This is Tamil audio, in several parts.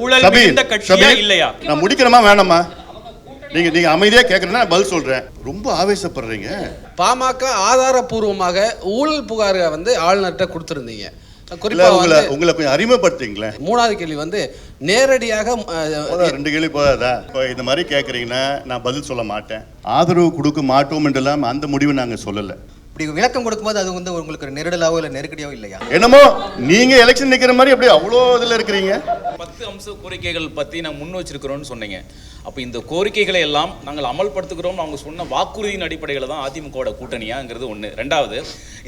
ஊழல் மிகுந்த கட்சியா இல்லையா? நான் முடிக்கிறமா வேணாமா? நீங்க நீங்க அமைதியா கேக்குறேன்னா நான் பதில் சொல்றேன். ரொம்ப ஆவேசப்படுறீங்க. பாமக ஆதாரப்பூர்வமாக ஊழல் புகாரை வந்து ஆளுநர்கிட்ட கொடுத்துருந்தீங்க. குறிப்பா உங்களை உங்களை கொஞ்சம் அறிமுகப்படுத்துங்களேன் மூணாவது கேள்வி வந்து நேரடியாக ரெண்டு கேள்வி போதாதா? இப்போ இந்த மாதிரி கேட்குறீங்கன்னா நான் பதில் சொல்ல மாட்டேன். ஆதரவு கொடுக்க மாட்டோம் என்றெல்லாம் அந்த முடிவை நாங்கள் சொல்லலை. இப்படி விளக்கம் கொடுக்கும்போது அது வந்து உங்களுக்கு நெருடலாவோ இல்லை நெருக்கடியாவோ இல்லையா? என்னமோ நீங்க எலெக்ஷன் நிக்கிற மாதிரி அப்படி அவ்வளோ இதில் இருக்கிறீங்க. பத்து அம்ச கோரிக்கைகள் பத்தி நான் முன் வச்சிருக்கிறோம்னு சொன்னீங்க. அப்போ இந்த கோரிக்கைகளை எல்லாம் நாங்கள் அமல்படுத்துகிறோம் அவங்க சொன்ன வாக்குறுதியின் அடிப்படையில் தான் அதிமுகவோட கூட்டணியாங்கிறது ஒன்று ரெண்டாவது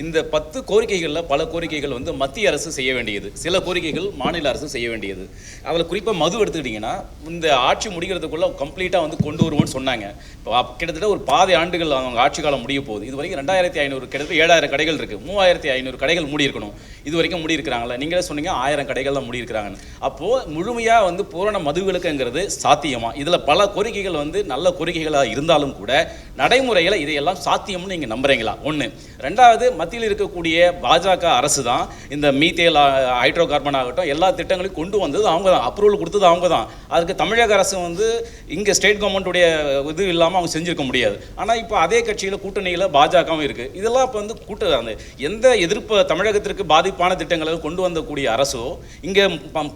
இந்த பத்து கோரிக்கைகளில் பல கோரிக்கைகள் வந்து மத்திய அரசு செய்ய வேண்டியது. சில கோரிக்கைகள் மாநில அரசு செய்ய வேண்டியது. அதில் குறிப்பாக மது எடுத்துக்கிட்டிங்கன்னா இந்த ஆட்சி முடிகிறதுக்குள்ள கம்ப்ளீட்டாக வந்து கொண்டு வருவோம்னு சொன்னாங்க. இப்போ கிட்டத்தட்ட ஒரு பாதி ஆண்டுகள் அவங்க ஆட்சி காலம் முடிய போகுது. இது வரைக்கும் ரெண்டாயிரத்தி ஐநூறு கிட்டத்தட்ட ஏழாயிரம் கடைகள் இருக்குது மூவாயிரத்தி ஐநூறு கடைகள் மூடி இருக்கணும் இது வரைக்கும் மூடி இருக்கிறாங்களா நீங்களே சொன்னீங்க ஆயிரம் கடைகள் தான் மூடி இருக்கிறாங்கன்னு அப்போது முழுமையாக வந்து பூரண மதுவிலக்குங்கிறது சாத்தியமா? இதில் பல கோரிக்கைகள் வந்து நல்ல கோரிக்கைகளாக இருந்தாலும் கூட நடைமுறையில் இதையெல்லாம் சாத்தியம்னு நீங்கள் நம்புறீங்களா? ஒன்று ரெண்டாவது மத்தியில் இருக்கக்கூடிய பாஜக அரசு தான் இந்த மீத்தேல் ஹைட்ரோ கார்பன் ஆகட்டும் எல்லா திட்டங்களையும் கொண்டு வந்தது அவங்க தான் அப்ரூவல் கொடுத்தது அவங்க தான் அதுக்கு தமிழக அரசு வந்து இங்கே ஸ்டேட் கவர்மெண்ட்டுடைய இது இல்லாமல் அவங்க செஞ்சிருக்க முடியாது. ஆனால் இப்போ அதே கட்சியில் கூட்டணியில் பாஜகவும் இருக்குது இதெல்லாம் இப்போ வந்து கூட்ட அந்த எந்த எதிர்ப்பு தமிழகத்திற்கு பாதிப்பான திட்டங்களை கொண்டு வந்தக்கூடிய அரசோ இங்கே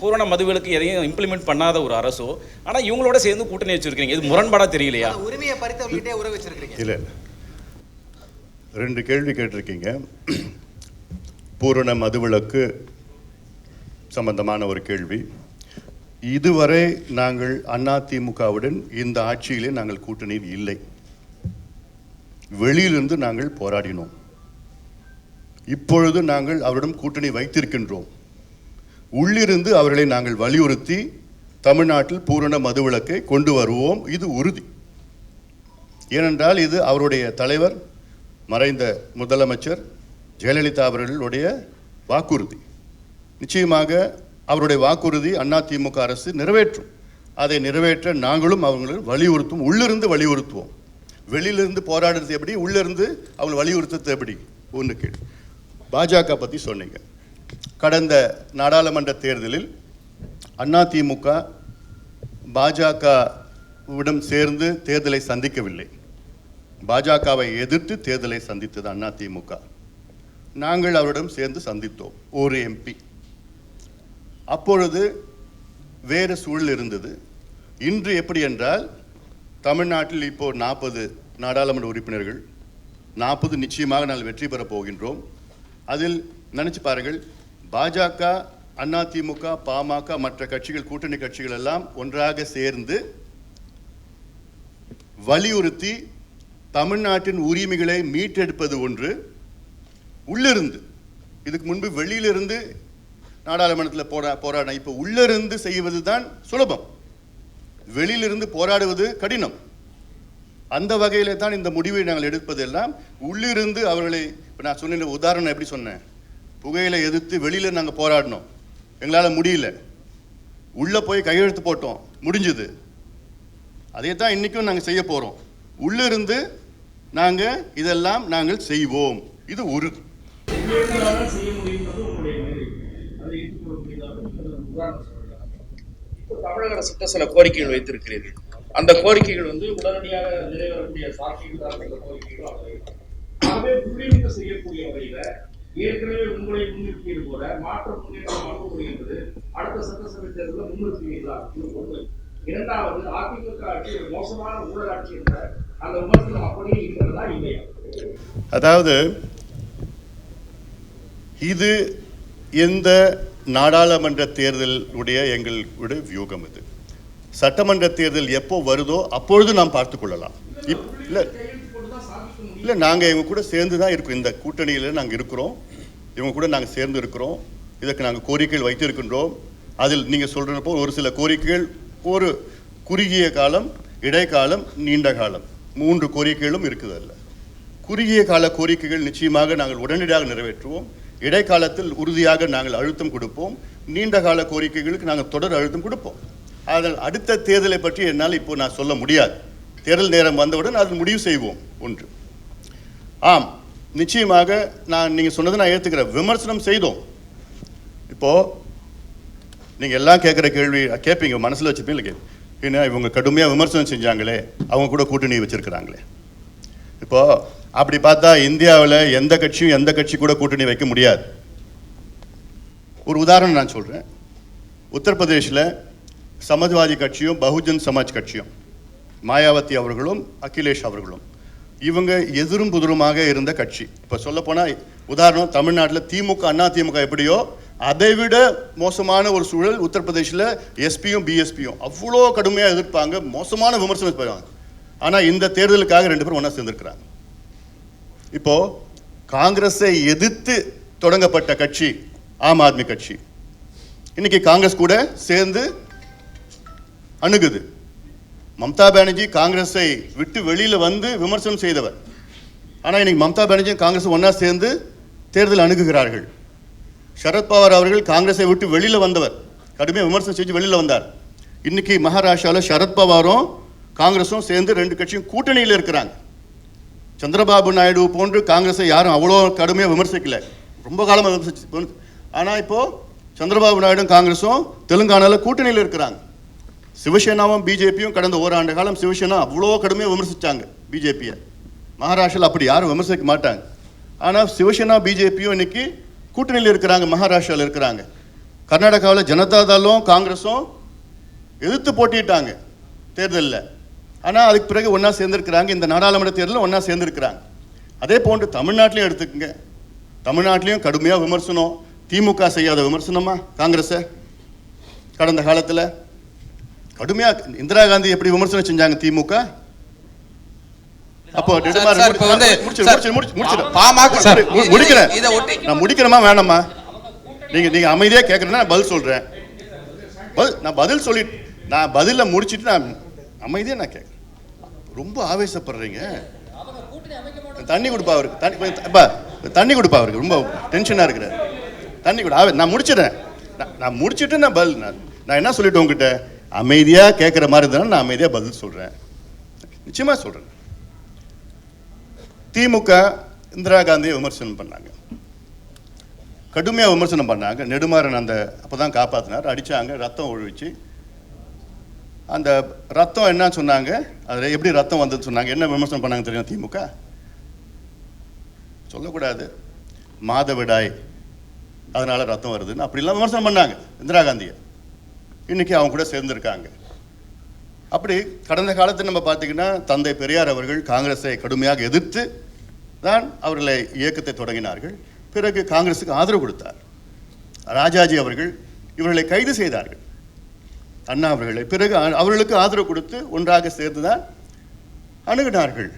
பூரண மதுவிலக்கு எதையும் இம்ப்ளிமெண்ட் பண்ணாத ஒரு அரசோ ஆனால் இவங்களோட சேர்ந்து கூட்டணி வச்சிருக்கீங்க இது முரண்பாடாக தெரியலையா? உரிமையை பறித்தவர்கிட்டே உறவு வச்சிருக்கீங்க இல்லை ரெண்டு கேள்வி கேட்டிருக்கீங்க. பூரண மதுவிலக்கு சம்பந்தமான ஒரு கேள்வி. இதுவரை நாங்கள் அதிமுகவுடன் இந்த ஆட்சியிலே நாங்கள் கூட்டணியில் இல்லை. வெளியிலிருந்து நாங்கள் போராடினோம். இப்பொழுது நாங்கள் அவரிடம் கூட்டணி வைத்திருக்கின்றோம். உள்ளிருந்து அவர்களை நாங்கள் வலியுறுத்தி தமிழ்நாட்டில் பூரண மதுவிலக்கை கொண்டு வருவோம். இது உறுதி. ஏனென்றால் இது அவருடைய தலைவர் மறைந்த முதலமைச்சர் ஜெயலலிதா அவர்களுடைய வாக்குறுதி. நிச்சயமாக அவருடைய வாக்குறுதி அதிமுக அரசு நிறைவேற்றும். அதை நிறைவேற்ற நாங்களும் அவங்களை வலியுறுத்தும். உள்ளிருந்து வலியுறுத்துவோம். வெளியிலிருந்து போராடுறது எப்படி? உள்ளிருந்து அவங்க வலியுறுத்துறது எப்படி? ஒன்று கேள்வி பாஜக பற்றி சொன்னீங்க. கடந்த நாடாளுமன்ற தேர்தலில் அதிமுக பாஜகவிடம் சேர்ந்து தேர்தலை சந்திக்கவில்லை. பாஜகவை எதிர்த்து தேர்தலை சந்தித்தது அதிமுக நாங்கள் அவரிடம் சேர்ந்து சந்தித்தோம் ஒரு எம்பி அப்பொழுது வேறு சூழல் இருந்தது. இன்று எப்படி என்றால் தமிழ்நாட்டில் இப்போ நாற்பது நாடாளுமன்ற உறுப்பினர்கள் நாற்பது நிச்சயமாக நாங்கள் வெற்றி பெறப் போகின்றோம். அதில் நினச்சி பாருங்கள் பாஜக அதிமுக பாமக மற்ற கட்சிகள் கூட்டணி கட்சிகள் எல்லாம் ஒன்றாக சேர்ந்து வலியுறுத்தி தமிழ்நாட்டின் உரிமைகளை மீட்டெடுப்பது ஒன்று. உள்ளிருந்து இதுக்கு முன்பு வெளியிலிருந்து நாடாளுமன்றத்தில் போரா போராடணும் இப்போ உள்ளிருந்து செய்வது தான் சுலபம். வெளியிலிருந்து போராடுவது கடினம். அந்த வகையில தான் இந்த முடிவை நாங்கள் எடுப்பதெல்லாம். உள்ளிருந்து அவர்களை இப்போ நான் சொன்ன உதாரணம் எப்படி சொன்னேன்? புகையிலை எதிர்த்து வெளியில நாங்கள் போராடினோம். எங்களால் முடியல. உள்ள போய் கையெழுத்து போட்டோம். முடிஞ்சது. அதே தான் இன்னைக்கும் நாங்கள் செய்ய போறோம். உள்ளிருந்து நாங்கள் இதெல்லாம் நாங்கள் செய்வோம். இது இப்போ தமிழக அரசுகிட்ட சில கோரிக்கைகள் வைத்திருக்கிறீர்கள். அந்த கோரிக்கைகள் வந்து உடனடியாக நிறைவேறக்கூடிய அந்த கோரிக்கைகள் செய்யக்கூடிய வகையில ஏற்கனவே உங்களை முன்னிறுத்தியது போல மாற்ற முன்னேற்றம் அனுப்பக்கூடிய என்பது அடுத்த சட்டசபை தேர்தலில் முன்னிறுத்துவீர்களா ஒன்று இரண்டாவது அதிமுக ஆட்சி ஒரு மோசமான ஊழலாட்சி என்ற அந்த விமர்சனம் அப்படியே இருக்கிறதா இல்லையா? அதாவது இது எந்த நாடாளுமன்ற தேர்தலுடைய எங்களுடைய வியூகம் இது. சட்டமன்ற தேர்தல் எப்போ வருதோ அப்பொழுது நாம் பார்த்து கொள்ளலாம். இப் இல்லை இல்லை நாங்கள் இவங்க கூட சேர்ந்து தான் இருக்கோம். இந்த கூட்டணியில் நாங்கள் இருக்கிறோம். இவங்க கூட நாங்கள் சேர்ந்து இருக்கிறோம். இதற்கு நாங்கள் கோரிக்கைகள் வைத்திருக்கின்றோம். அதில் நீங்கள் சொல்கிறப்போ ஒரு சில கோரிக்கைகள் ஒரு குறுகிய காலம் இடைக்காலம் நீண்ட காலம். மூன்று கோரிக்கைகளும் இருக்குது அதில். குறுகிய கால கோரிக்கைகள் நிச்சயமாக நாங்கள் உடனடியாக நிறைவேற்றுவோம். இடைக்காலத்தில் உறுதியாக நாங்கள் அழுத்தம் கொடுப்போம். நீண்ட கால கோரிக்கைகளுக்கு நாங்கள் தொடர் அழுத்தம் கொடுப்போம். அதனால் அடுத்த தேர்தலை பற்றி என்னால் இப்போ நான் சொல்ல முடியாது. தேர்தல் நேரம் வந்தவுடன் அதில் முடிவு செய்வோம். ஒன்று. ஆம் நிச்சயமாக நான் நீங்கள் சொன்னதை நான் ஏற்றுக்கிறேன் விமர்சனம் செய்தோம். இப்போது நீங்கள் எல்லாம் கேட்குற கேள்வி கேட்பீங்க மனசில் வச்சுப்பீங்க கேள்வி ஏன்னா இவங்க கடுமையாக விமர்சனம் செஞ்சாங்களே அவங்க கூட கூட்டணி வச்சுருக்கிறாங்களே. இப்போ அப்படி பார்த்தா இந்தியாவில் எந்த கட்சியும் எந்த கட்சி கூட கூட்டணி வைக்க முடியாது. ஒரு உதாரணம் நான் சொல்கிறேன் உத்தரப்பிரதேசில் சமாஜ்வாதி கட்சியும் பகுஜன் சமாஜ் கட்சியும் மாயாவதி அவர்களும் அகிலேஷ் அவர்களும். இவங்க எதிரும் புதிருமாக இருந்த கட்சி. இப்போ சொல்லப்போனால் உதாரணம் தமிழ்நாட்டில் திமுக அண்ணா திமுக எப்படியோ அதை விட மோசமான ஒரு சூழல் உத்தரப்பிரதேசில் எஸ்பியும் பிஎஸ்பியும். அவ்வளோ கடுமையாக எதிர்ப்பாங்க மோசமான விமர்சனம் பெறுவாங்க ஆனால் இந்த தேர்தலுக்காக ரெண்டு பேரும் ஒன்றா சேர்ந்துருக்கிறாங்க. இப்போ காங்கிரஸை எதிர்த்து தொடங்கப்பட்ட கட்சி ஆம் ஆத்மி கட்சி. இன்னைக்கு காங்கிரஸ் கூட சேர்ந்து அணுகுது. மம்தா பானர்ஜி காங்கிரஸை விட்டு வெளியில் வந்து விமர்சனம் செய்தவர். ஆனால் இன்னைக்கு மம்தா பானர்ஜியும் காங்கிரஸ் ஒன்றா சேர்ந்து தேர்தல் அணுகுகிறார்கள். சரத்பவார் அவர்கள் காங்கிரஸை விட்டு வெளியில் வந்தவர். கடுமையாக விமர்சனம் செஞ்சு வெளியில் வந்தார். இன்றைக்கி மகாராஷ்டிராவில் சரத்பவாரும் காங்கிரஸும் சேர்ந்து ரெண்டு கட்சியும் கூட்டணியில் இருக்கிறாங்க. சந்திரபாபு நாயுடு போன்று காங்கிரஸை யாரும் அவ்வளோ கடுமையாக விமர்சிக்கல. ரொம்ப காலமாக விமர்சிச்சு ஆனால் இப்போது சந்திரபாபு நாயுடும் காங்கிரஸும் தெலுங்கானாவில் கூட்டணியில் இருக்கிறாங்க. சிவசேனாவும் பிஜேபியும் கடந்த ஓராண்டு காலம் சிவசேனா அவ்வளோ கடுமையாக விமர்சித்தாங்க பிஜேபியை. மகாராஷ்டிராவில் அப்படி யாரும் விமர்சிக்க மாட்டாங்க. ஆனால் சிவசேனா பிஜேபியும் இன்னைக்கு கூட்டணியில் இருக்கிறாங்க மகாராஷ்டிராவில் இருக்கிறாங்க. கர்நாடகாவில் ஜனதா தளம் காங்கிரஸும் எதிர்த்து போட்டிட்டாங்க தேர்தலில். ஆனால் அதுக்கு பிறகு ஒன்றா சேர்ந்துருக்கிறாங்க. இந்த நாடாளுமன்ற தேர்தலில் ஒன்றா சேர்ந்துருக்கிறாங்க. அதே போன்று தமிழ்நாட்டிலையும் எடுத்துக்கோங்க. தமிழ்நாட்டிலையும் கடுமையாக விமர்சனம். திமுக செய்யாத விமர்சனமா காங்கிரஸை கடந்த காலத்தில் கடுமையாக இந்திரா காந்தி எப்படி விமர்சனம் செஞ்சாங்க திமுக? அப்போ முடிக்கிறேன். நான் முடிக்கிறேமா வேணாமா? நீங்க நீங்க அமைதியா கேட்கறேன்னா நான் பதில் சொல்றேன். பதில் நான் பதில் சொல்லி நான் பதில முடிச்சிட்டு நான் அமைதியா நான் கேட்கறேன். ரொம்ப ஆவேசப்படுறீங்க. தண்ணி கொடுப்பா அவருக்கு. தண்ணி தண்ணி கொடுப்பா அவருக்கு. ரொம்ப டென்ஷனா இருக்கிறாரு. தண்ணி கொடு நான் முடிச்சிடுறேன். நான் நான் முடிச்சிட்டு நான் பதில் நான் நான் என்ன சொல்லிட்டேன் உங்ககிட்ட? அமைதியாக கேட்குற மாதிரி இருந்தாலும் நான் அமைதியாக பதில் சொல்கிறேன் நிச்சயமா சொல்கிறேன் திமுக இந்திரா காந்தியை விமர்சனம் பண்ணாங்க. கடுமையாக விமர்சனம் பண்ணாங்க. நெடுமாறன் அந்த அப்போ தான் காப்பாற்றினார் அடித்தாங்க ரத்தம் ஒழிச்சு அந்த ரத்தம் என்ன சொன்னாங்க. அதில் எப்படி ரத்தம் வந்ததுன்னு சொன்னாங்க. என்ன விமர்சனம் பண்ணாங்க தெரியும் திமுக? சொல்லக்கூடாது. மாதவிடாய். அதனால ரத்தம் வருதுன்னு அப்படிலாம் விமர்சனம் பண்ணாங்க இந்திரா காந்தியை. இன்னைக்கு அவங்க கூட சேர்ந்துருக்காங்க. அப்படி கடந்த காலத்தில் நம்ம பார்த்தீங்கன்னா தந்தை பெரியார் அவர்கள் காங்கிரஸை கடுமையாக எதிர்த்து தான் அவர்களை இயக்கத்தை தொடங்கினார்கள். பிறகு காங்கிரஸுக்கு ஆதரவு கொடுத்தார். ராஜாஜி அவர்கள் இவர்களை கைது செய்தார்கள். அண்ணா அவர்களை பிறகு அவர்களுக்கு ஆதரவு கொடுத்து ஒன்றாக சேர்ந்து தான் அணுகினார்கள்.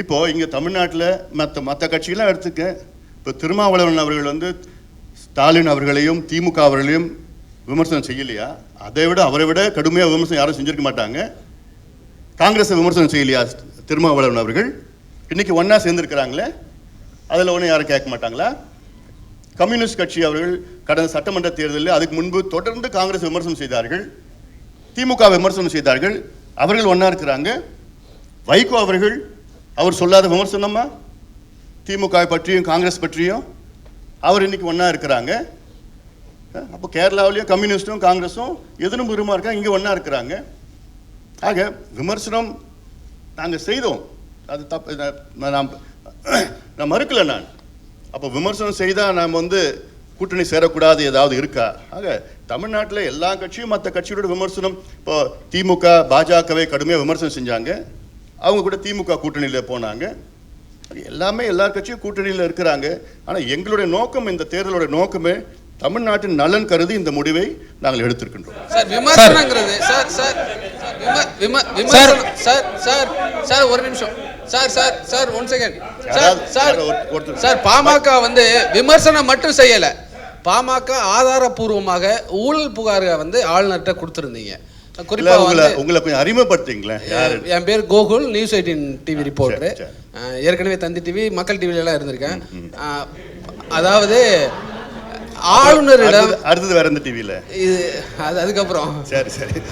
இப்போது இங்கே தமிழ்நாட்டில் மற்ற மற்ற கட்சிகளாம் எடுத்துக்க இப்போ திருமாவளவன் அவர்கள் வந்து ஸ்டாலின் அவர்களையும் திமுக அவர்களையும் விமர்சனம் செய்யலையா? அதை விட அவரை விட கடுமையாக விமர்சனம் யாரும் செஞ்சிருக்க மாட்டாங்க. காங்கிரஸை விமர்சனம் செய்யலையா திருமாவளவன் அவர்கள்? இன்னைக்கு ஒன்றா சேர்ந்துருக்கிறாங்களே அதில் ஒன்றும் யாரும் கேட்க மாட்டாங்களா? கம்யூனிஸ்ட் கட்சி அவர்கள் கடந்த சட்டமன்ற தேர்தலில் அதுக்கு முன்பு தொடர்ந்து காங்கிரஸ் விமர்சனம் செய்தார்கள். திமுக விமர்சனம் செய்தார்கள். அவர்கள் ஒன்றா இருக்கிறாங்க. வைகோ அவர்கள் அவர் சொல்லாத விமர்சனமா? திமுக பற்றியும் காங்கிரஸ் பற்றியும்? அவர் இன்னைக்கு ஒன்றா இருக்கிறாங்க. அப்போ கேரளாவிலையும் கம்யூனிஸ்ட்டும் காங்கிரஸும் எதிரும் விரும்பமாக இருக்கா? இங்கே ஒன்றா இருக்கிறாங்க. ஆக விமர்சனம் நாங்கள் செய்தோம். அது தப்பு நான் நான் மறுக்கலை நான். அப்போ விமர்சனம் செய்தால் நாம் வந்து கூட்டணி சேரக்கூடாது ஏதாவது இருக்கா? ஆக தமிழ்நாட்டில் எல்லா கட்சியும் மற்ற கட்சியோட விமர்சனம் இப்போ திமுக பாஜகவை கடுமையாக விமர்சனம் செஞ்சாங்க. அவங்க கூட திமுக கூட்டணியில் போனாங்க. எல்லாமே எல்லா கட்சியும் கூட்டணியில் இருக்கிறாங்க. ஆனால் எங்களுடைய நோக்கம் இந்த தேர்தலோட நோக்கமே தமிழ்நாட்டின் நலன் கருதி இந்த முடிவை நாங்கள் எடுத்திருக்கின்றோம். சார் விமர்சனங்கிறது சார். சார் சார், விம- விம- விமர்சனம் சார் சார் சார் ஒரு நிமிஷம். Sir sir sir one second sir sir sir PMK வந்து விமர்சனம் மட்டும் செய்யல. பாமக ஆதாரபூர்வமாக ஊழல் புகாரை வந்து ஆளுநர்கிட்ட கொடுத்துருந்தீங்க. இல்ல குறிப்பா உங்களை வந்து உங்களை கொஞ்சம் அறிமுகப்படுத்திங்களேன் என் பேர் கோகுல் நியூஸ் எயிட்டின் டிவி சரி. ஏற்கனவே தந்தி டிவி மக்கள் டிவில எல்லாம் இருந்திருக்கேன். அதாவது ஆளுநரிடம் அடுத்தது- வேற எந்த டிவியில இது அது அதுக்கப்புறம். சரி சரி.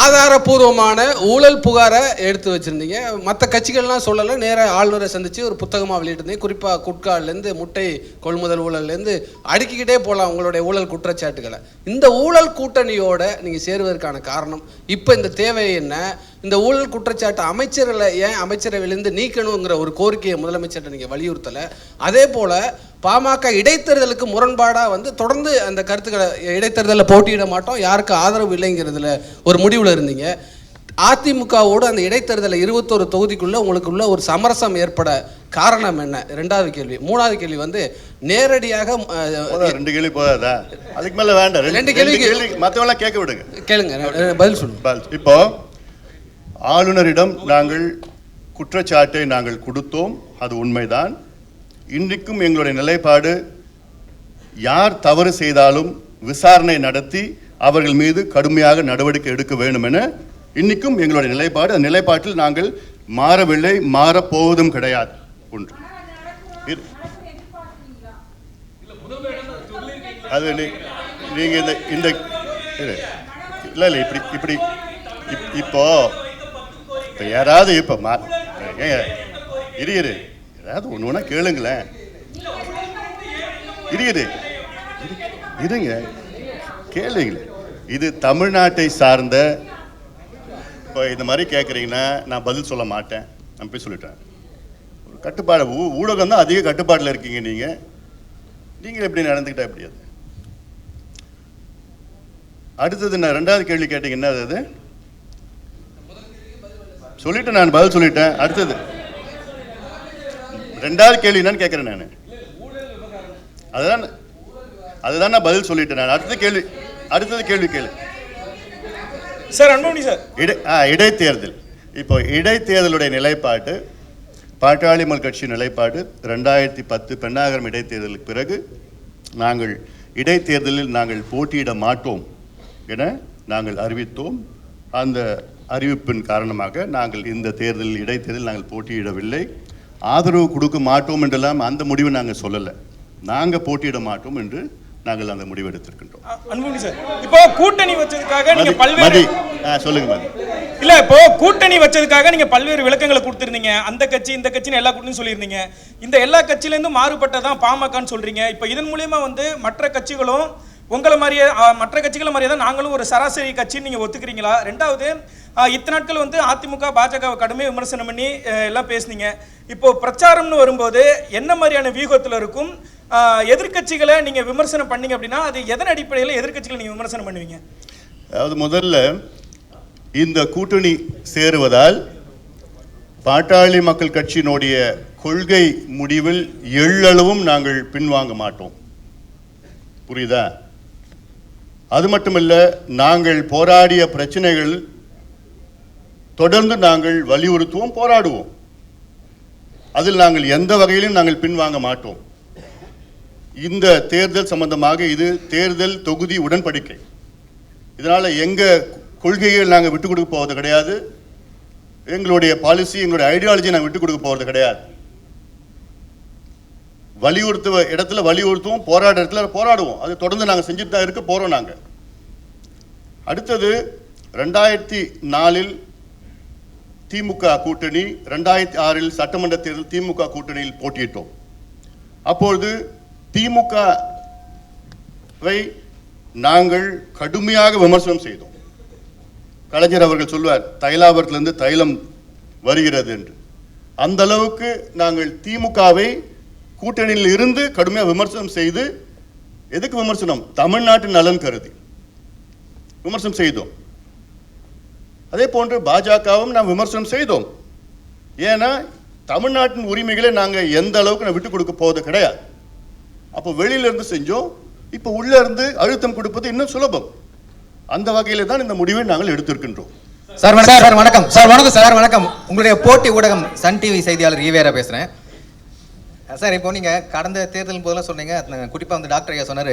ஆதாரபூர்வமான ஊழல் புகாரை எடுத்து வச்சிருந்தீங்க. மற்ற கட்சிகள்லாம் சொல்லலை. நேராக ஆளுநரை சந்தித்து ஒரு புத்தகமாக வெளியிட்டிருந்தீங்க குறிப்பாக குட்கால்லேருந்து முட்டை கொள்முதல் ஊழல்லேருந்து அடுக்கிக்கிட்டே போகலாம் உங்களுடைய ஊழல் குற்றச்சாட்டுகளை. இந்த ஊழல் கூட்டணியோட நீங்கள் சேருவதற்கான காரணம் இப்போ இந்த தேவை என்ன? இந்த ஊழல் குற்றச்சாட்டு அமைச்சர்களை ஏன் அமைச்சரவையிலேருந்து நீக்கணுங்கிற ஒரு கோரிக்கையை முதலமைச்சர்கிட்ட நீங்கள் வலியுறுத்தலை? அதே போல் பாமக இடைத்தேர்தலுக்கு முரண்பாடாக வந்து தொடர்ந்து அந்த கருத்துக்களை இடைத்தேர்தலில் போட்டியிட மாட்டோம். யாருக்கு ஆதரவு இல்லைங்கிறதுல ஒரு முடிவில் இருந்தீங்க. அதிமுகவோடு அந்த இடைத்தேர்தலில் இருபத்தோரு தொகுதிக்குள்ள உங்களுக்குள்ள ஒரு சமரசம் ஏற்பட காரணம் என்ன? ரெண்டாவது கேள்வி. மூணாவது கேள்வி வந்து நேரடியாக ரெண்டு கேள்வி போதாதா? அதுக்கு மேல வேண்டாம். ரெண்டு கேள்வி கேள்வி மற்றவெல்லாம் கேட்க விடுங்க. கேளுங்க பதில் சொல்லுங்க. இப்போ ஆளுநரிடம் நாங்கள் குற்றச்சாட்டை நாங்கள் கொடுத்தோம். அது உண்மைதான். இன்றைக்கும் எங்களுடைய நிலைப்பாடு யார் தவறு செய்தாலும் விசாரணை நடத்தி அவர்கள் மீது கடுமையாக நடவடிக்கை எடுக்க வேண்டும் என இன்னைக்கும் எங்களுடைய நிலைப்பாடு அந்த நிலைப்பாட்டில் நாங்கள் மாறவில்லை மாறப்போவதும் கிடையாது. ஒன்று. அது நீ- நீங்க இந்த இந்த இல்லை இல்லை இப்படி இப்படி இப்- இப்போ இப்போ யாராவது இப்போ மா இரு இரு. ஏதாவது ஒன்று ஒன்றா கேளுங்களேன். இரு. இரு- இருங்க. கேளுங்களேன். இது தமிழ்நாட்டை சார்ந்த இப்போ இந்த மாதிரி கேட்குறீங்கன்னா நான் பதில் சொல்ல மாட்டேன். நான் போய் சொல்லிட்டேன். ஒரு கட்டுப்பாடு ஊ- ஊடகம் தான் அதிக கட்டுப்பாட்டில் இருக்கீங்க நீங்கள் நீங்கள் எப்படி நடந்துக்கிட்டா எப்படி அது? அடுத்தது நான் ரெண்டாவது கேள்வி கேட்டீங்க என்ன அது? சொல்லிட்டேன் நான் பதில் சொல்லிட்டேன். அடுத்தது. ரெண்டாவது கேள்வி என்னன்னு கேட்குறேன் நான். அதுதான் அதுதான் நான் பதில் சொல்லிட்டேன் நான். அடுத்த கேள்வி. அடுத்தது கேள்வி கேளு. Sir Anbumani sir. இடை ஆ இடைத்தேர்தல். இப்போ இடைத்தேர்தலுடைய நிலைப்பாட்டு பாட்டாளி மக்கள் கட்சி நிலைப்பாடு ரெண்டாயிரத்தி பத்து பெண்ணாகரம் இடைத்தேர்தலுக்கு பிறகு நாங்கள் இடைத்தேர்தலில் நாங்கள் போட்டியிட மாட்டோம் என நாங்கள் அறிவித்தோம். அந்த அறிவிப்பின் காரணமாக நாங்கள் இந்த தேர்தலில் இடைத்தேர்தலில் நாங்கள் போட்டியிடவில்லை. ஆதரவு கொடுக்க மாட்டோம் என்றெல்லாம் அந்த முடிவை நாங்கள் சொல்லலை. நாங்கள் போட்டியிட மாட்டோம் என்று நாங்கள் அந்த முடிவு எடுத்திருக்கின்றோம். அன்புமணி சார் இப்போ கூட்டணி வச்சதுக்காக நீங்க பல்வேறு சொல்லுங்க மதி. இல்ல இப்போ கூட்டணி வச்சதுக்காக நீங்க பல்வேறு விளக்கங்களை கொடுத்திருந்தீங்க. அந்த கட்சி இந்த கட்சின்னு எல்லா கூட்டணியும் சொல்லியிருந்தீங்க. இந்த எல்லா கட்சியில இருந்து மாறுபட்டதான் பாமகன்னு சொல்றீங்க. இப்போ இதன் மூலியமா வந்து மற்ற கட்சிகளும் உங்களை மாதிரியே மற்ற கட்சிகளை மாதிரியே தான் நாங்களும் ஒரு சராசரி கட்சின்னு நீங்க ஒத்துக்கிறீங்களா? ரெண்டாவது இத்தனை நாட்கள் வந்து அதிமுக பாஜகவை கடுமையாக விமர்சனம் பண்ணி எல்லாம் பேசுனீங்க. இப்போ பிரச்சாரம்னு வரும்போது என்ன மாதிரியான வியூகத்தில் இருக்கும்? எதிர்கட்சிகளை எதிர்க்கட்சிகளை விமர்சனம் பண்ணீங்க அப்படின்னா அது எதன் அடிப்படையில் எதிர்கட்சிகளை நீங்கள் விமர்சனம் பண்ணுவீங்க? அதாவது முதல்ல இந்த கூட்டணி சேருவதால் பாட்டாளி மக்கள் கட்சியினுடைய கொள்கை முடிவில் எள்ளளவும் நாங்கள் பின்வாங்க மாட்டோம். புரியுதா? அது மட்டுமல்ல நாங்கள் போராடிய பிரச்சனைகள் தொடர்ந்து நாங்கள் வலியுறுத்துவோம் போராடுவோம். அதில் நாங்கள் எந்த வகையிலும் நாங்கள் பின்வாங்க மாட்டோம். இந்த தேர்தல் சம்பந்தமாக இது தேர்தல் தொகுதி உடன்படிக்கை. இதனால் எங்கள் கொள்கைகள் நாங்கள் விட்டு கொடுக்க போவது கிடையாது. எங்களுடைய பாலிசி எங்களுடைய ஐடியாலஜி நாங்கள் விட்டு கொடுக்க போறது கிடையாது. வலியுறுத்துவ இடத்துல வலியுறுத்துவோம் போராட இடத்துல போராடுவோம். அது தொடர்ந்து நாங்கள் செஞ்சுட்டு தான் இருக்க போகிறோம் நாங்கள் அடுத்தது ரெண்டாயிரத்தி நாலில் திமுக கூட்டணி ரெண்டாயிரத்தி ஆறில் சட்டமன்ற தேர்தல் திமுக கூட்டணியில் போட்டியிட்டோம். அப்பொழுது திமுகவை நாங்கள் கடுமையாக விமர்சனம் செய்தோம். கலைஞர் அவர்கள் சொல்வார் தைலாபுரத்திலிருந்து தைலம் வருகிறது என்று. அந்த அளவுக்கு நாங்கள் திமுகவை கூட்டணியில் இருந்து கடுமையாக விமர்சனம் செய்து எதுக்கு விமர்சனம்? தமிழ்நாட்டின் நலன் கருதி விமர்சனம் செய்தோம். அதே போன்று பாஜகவும் நாம் விமர்சனம் செய்தோம். ஏன்னா தமிழ்நாட்டின் உரிமைகளை நாங்கள் எந்த அளவுக்கு நான் விட்டு கொடுக்க போவது கிடையாது. அப்போ வெளியிலேருந்து செஞ்சோம் இப்போ உள்ளே இருந்து அழுத்தம் கொடுப்பது இன்னும் சுலபம். அந்த வகையில் தான் இந்த முடிவை நாங்கள் எடுத்திருக்கின்றோம். சார் வணக்கம். சார் வணக்கம். சார் வணக்கம் சார் வணக்கம். உங்களுடைய போட்டி ஊடகம் சன் டிவி செய்தியாளர் ஈவேரா பேசுகிறேன் சார் இப்போ நீங்கள் கடந்த தேர்தல் போதெல்லாம் சொன்னீங்க குறிப்பாக வந்து டாக்டர் ஐயா சொன்னார்.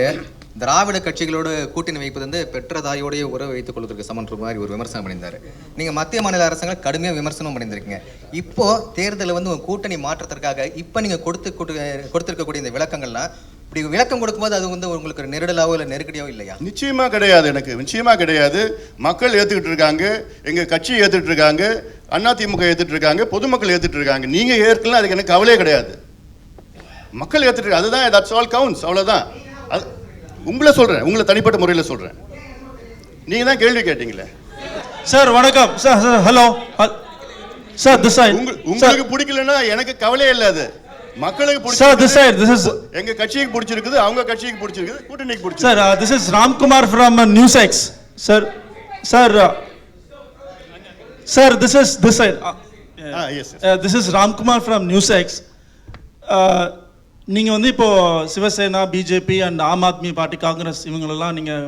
திராவிட கட்சிகளோடு கூட்டணி வைப்பது வந்து பெற்ற தாயோடைய உறவு வைத்துக் கொள்வதற்கு சமன்ற மாதிரி ஒரு விமர்சனம் பண்ணியிருந்தார். நீங்கள் மத்திய மாநில அரசாங்கம் கடுமையாக விமர்சனம் பண்ணியிருந்தீங்க இப்போ தேர்தலில் வந்து உங்கள் கூட்டணி மாற்றத்திற்காக இப்போ நீங்கள் கொடுத்து கொடு- கொடுத்துருக்கக்கூடிய இந்த விளக்கங்கள்லாம் இப்படி விளக்கம் கொடுக்கும்போது அது வந்து உங்களுக்கு ஒரு நெருடலாவோ இல்லை நெருக்கடியோ இல்லையா? நிச்சயமாக கிடையாது எனக்கு. நிச்சயமாக கிடையாது. மக்கள் ஏற்றுக்கிட்டு இருக்காங்க. எங்கள் கட்சி ஏற்றுக்கிட்டு இருக்காங்க. அதிமுக ஏற்றுட்டு இருக்காங்க. பொதுமக்கள் ஏற்றுட்டு இருக்காங்க. நீங்கள் ஏற்கலாம் அதுக்கு எனக்கு கவலையே கிடையாது. மக்கள் ஏற்றுட்டு அதுதான் தட்ஸ் ஆல் கவுண்ட்ஸ் அவ்வளோதான் அது உங்களை சொல்றேன் உங்களை தனிப்பட்ட முறையில் சொல்றேன். நீங்க தான் கேள்வி கேட்டீங்களே? சார் வணக்கம். Sir sir hello sir this உங்களுக்கு பிடிக்கலன்னா எனக்கு கவலையே இல்லை அது. மக்களுக்கு sir this side this is எங்க கட்சிக்கு பிடிச்சிருக்குது அவங்க கட்சிக்கு பிடிச்சிருக்குது கூட்டணிக்கு பிடிச்சிருக்கு sir this is Ramkumar from news X sir sir sir this is this side this is Ramkumar from news X நீங்கள் வந்து இப்போது Shiv Sena BJP and Aam Aadmi party Congress இவங்களெல்லாம் நீங்கள்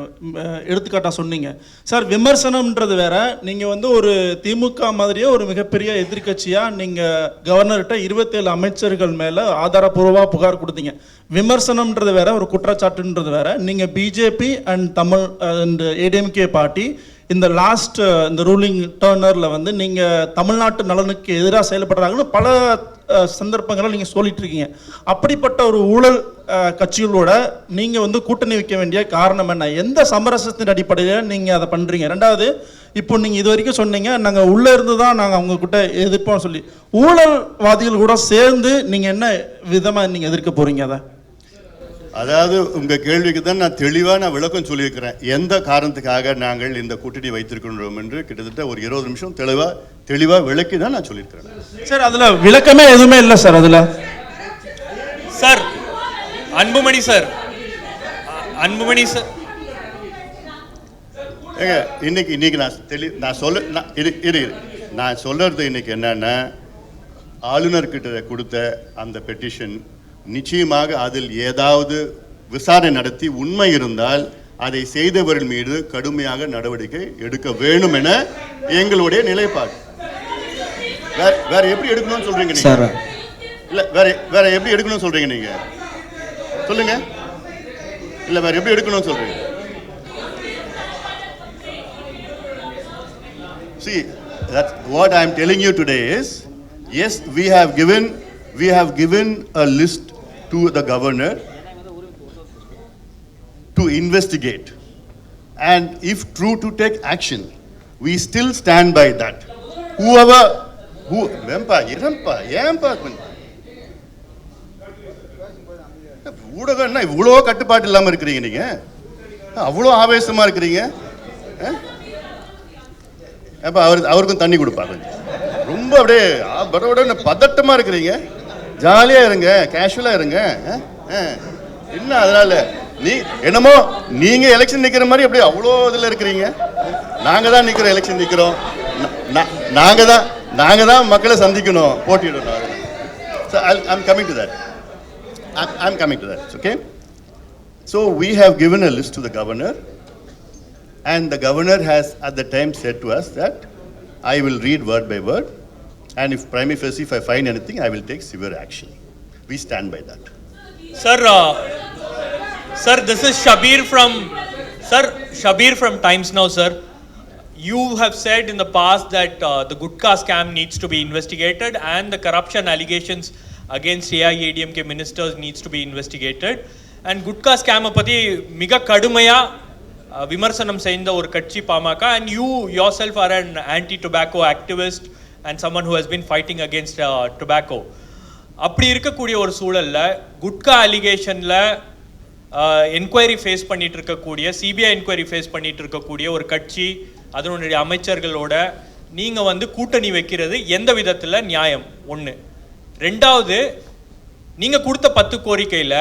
எடுத்துக்காட்டாக சொன்னீங்க. சார் விமர்சனம்ன்றது வேற. நீங்கள் வந்து ஒரு திமுக மாதிரியே ஒரு மிகப்பெரிய எதிர்க்கட்சியாக நீங்கள் கவர்னர்கிட்ட இருபத்தேழு அமைச்சர்கள் மேலே ஆதாரப்பூர்வமாக புகார் கொடுத்தீங்க. விமர்சனம்ன்றது வேற ஒரு குற்றச்சாட்டுன்றது வேற. நீங்கள் BJP and Tamil and ADMK party இந்த லாஸ்ட் uh, இந்த ரூலிங் டேர்னரில் வந்து நீங்கள் தமிழ்நாட்டு நலனுக்கு எதிராக செயல்படுறாங்கன்னு பல uh, சந்தர்ப்பங்களை நீங்கள் சொல்லிட்டு இருக்கீங்க அப்படிப்பட்ட ஒரு ஊழல் uh, கட்சிகளோட நீங்கள் வந்து கூட்டணி வைக்க வேண்டிய காரணம் என்ன? எந்த சமரசத்தின் அடிப்படையில் நீங்கள் அதை பண்ணுறீங்க ரெண்டாவது இப்போ நீங்கள் இது வரைக்கும் சொன்னீங்க நாங்கள் உள்ளே இருந்து தான் நாங்கள் அவங்கக்கிட்ட எதிர்ப்போம் சொல்லி. ஊழல்வாதிகள் கூட சேர்ந்து நீங்கள் என்ன விதமாக நீங்கள் எதிர்க்க போகிறீங்க அதை? அதாவது உங்க கேள்விக்கு தான் நான் தெளிவா நான் விளக்கம் சொல்லியிருக்கிறேன். எந்த காரணத்துக்காக நாங்கள் இந்த கூட்டணி வைத்திருக்கின்றோம் என்று கிட்டத்தட்ட ஒரு இருபது நிமிஷம் தெளிவா தெளிவா விளக்கி தான் நான் சொல்லியிருக்கிறேன். சார் அதில் விளக்கமே எதுவுமே இல்லை சார் அதில். Sir Anbumani sir. Anbumani sir. ஏங்க இன்னைக்கு இன்னைக்கு நான் தெளி நான் சொல்ல நான் இரு இரு இரு. நான் சொல்றது இன்னைக்கு என்னன்னா ஆளுநர்கிட்ட கொடுத்த அந்த பெட்டிஷன் நிச்சயமாக அதில் ஏதாவது விசாரணை நடத்தி உண்மை இருந்தால் அதை செய்தவர்கள் மீது கடுமையாக நடவடிக்கை எடுக்க வேண்டும் என எங்களுடைய நிலைப்பாடு. வேற வேற எப்படி எடுக்கணும்னு சொல்றீங்க நீங்க? இல்ல வேற வேற எப்படி எடுக்கணும்னு சொல்றீங்க நீங்க? சொல்லுங்க. இல்ல வேற எப்படி எடுக்கணும்னு சொல்றீங்க? See, that's what I'm telling you today is, yes, we have given, we have given a list to the governor to investigate. And if true to take action, we still stand by that. Whoever, who, ஏம்பா ஏம்பா ஊடகம்னா இவ்வளோ கட்டுப்பாடு இல்லாமல் இருக்கிறீங்க நீங்க. அவ்வளோ ஆவேசமா இருக்கிறீங்க. அப்போ அவர் அவருக்கும் தண்ணி கொடுப்பா கொஞ்சம். ரொம்ப அப்படியே ஆ, படபடன்னு பதட்டமா இருக்கிறீங்க. ஜாலியா இருங்க கேஷுவலா இருங்க. ஆ? ஆ. என்ன அதனால? நீ என்னமோ நீங்க எலெக்ஷன் நிக்கிற மாதிரி அப்படியே அவ்வளோ இதுல இருக்கிறீங்க. நாங்க தான் நிக்கிறோம் எலெக்ஷன் நிக்கிறோம். நா- நாங்க தான் நாங்க தான் மக்களை சந்திக்கணும். போட்டியிடணும் so I'm coming to that I'm coming to that okay so we have given a list to the governor And the governor has at the time said to us that I will read word by word, and if prima facie, if I find anything, I will take severe action. We stand by that. Sir, uh, sir, this is Shabir from, sir, Shabir from Times Now, sir. You have said in the past that uh, the Gutka scam needs to be investigated and the corruption allegations against AIADMK ministers needs to be investigated. And Gutka scam பத்தி மிக கடுமையா uh, விமர்சனம் செய்த ஒரு கட்சி PMK and you yourself are an anti-tobacco activist and and someone who has been fighting against tobacco அப்படி இருக்கக்கூடிய ஒரு சூழலில் குட்கா அலிகேஷனில் என்கொயரி uh, ஃபேஸ் பண்ணிட்டு இருக்கக்கூடிய சிபிஐ என்கொயரி ஃபேஸ் பண்ணிட்டு இருக்கக்கூடிய ஒரு கட்சி அதனுடைய அமைச்சர்களோட நீங்கள் வந்து கூட்டணி வைக்கிறது எந்த விதத்தில் நியாயம்? ஒன்று ரெண்டாவது நீங்கள் கொடுத்த பத்து கோரிக்கையில்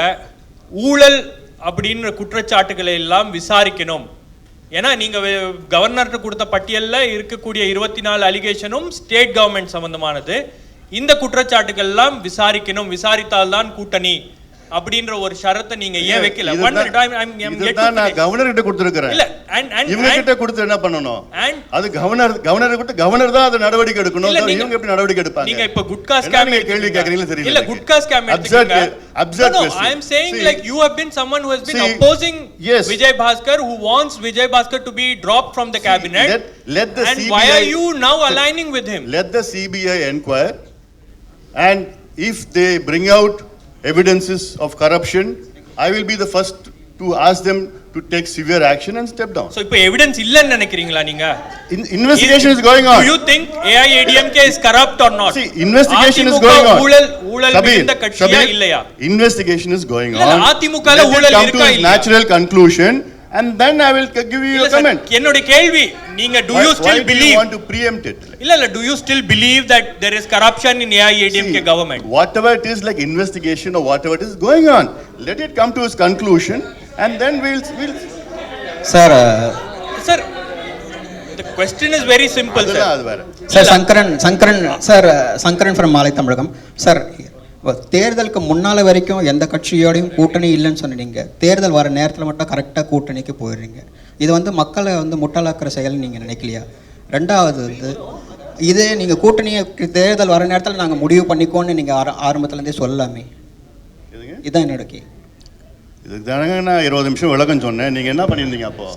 ஊழல் அப்படின்ற குற்றச்சாட்டுகளை எல்லாம் விசாரிக்கணும். ஏன்னா நீங்கள் கவர்னர்கிட்ட கொடுத்த பட்டியலில் இருக்கக்கூடிய இருபத்தி நாலு அலிகேஷனும் ஸ்டேட் கவர்மெண்ட் சம்மந்தமானது இந்த குற்றச்சாட்டுகள்லாம் விசாரிக்கணும். விசாரித்தால்தான் கூட்டணி. அப்படின்ற ஒரு ஷரத்தை நீங்க ஏன் வைக்கல நான். கவர்னர் கிட்ட கொடுத்துருக்கிறேன் இல்ல இவங்க கிட்ட கொடுத்து என்ன பண்ணணும் அது கவர்னர் கவர்னர் கொடுத்து கவர்னர் தான் அது நடவடிக்கை எடுக்கணும் இவங்க எப்படி நடவடிக்கை எடுப்பாங்க நீங்க இப்ப குட்கா ஸ்கேம் கேள்வி கேக்குறீங்களா தெரியல இல்ல. Gutka scam question. I am saying See, like you have been someone who has been See, opposing yes. Vijay Bhaskar who wants Vijay Bhaskar to be dropped from the cabinet let- let the and why CBI are you now aligning with him let the CBI inquire, and if they bring out evidences of corruption I will be the first to ask them to take severe action and step down. So இப்போ எவிடன்ஸ் இல்லைன்னு நினைக்கிறீங்களா நீங்க In, investigation is going on. Do you think AIADMK is corrupt or not? See, investigation is AIADMK going on. ஊழல் ஊழல் Shabir, மிகுந்த கட்சியா Shabir, இல்லையா Investigation is going இல்ல, on. அதிமுக ல Let it ஊழல் come to இருக்கா its இல்லையா? natural conclusion and then I will c- give you இல்ல a sir, comment. என்னுடைய கேள்வி நீங்க still do you believe want to preempt it? இல்ல இல்ல do you still believe that there is corruption in AIADMK See, government? Whatever it is like investigation or whatever it is going on, let it come to its conclusion and then we'll, we'll. Sir Sir, the question is very simple அதெல்லாம் sir. அது வேற. Sir Sankaran Sankaran sir Sankaran from Maalai Tamilagam sir தேர்தலுக்கு முன்னால் வரைக்கும் எந்த கட்சியோடையும் கூட்டணி இல்லைன்னு சொன்னீங்க. தேர்தல் வர நேரத்தில் மட்டும் கரெக்டாக கூட்டணிக்கு போயிடுறீங்க. இது வந்து மக்களை வந்து முட்டாளாக்குற செயல்னு நீங்கள் நினைக்கலையா? ரெண்டாவது வந்து இதே நீங்கள் கூட்டணியை தேர்தல் வர நேரத்தில் நாங்கள் முடிவு பண்ணிக்கோன்னு நீங்கள் ஆர ஆரம்பத்துலேருந்தே சொல்லலாமே? இதுதான் என்னோட கே இதுக்கு தானங்க நான் இருபது நிமிஷம் விளக்கம் சொன்னேன். நீங்க என்ன பண்ணியிருந்தீங்க அப்போ?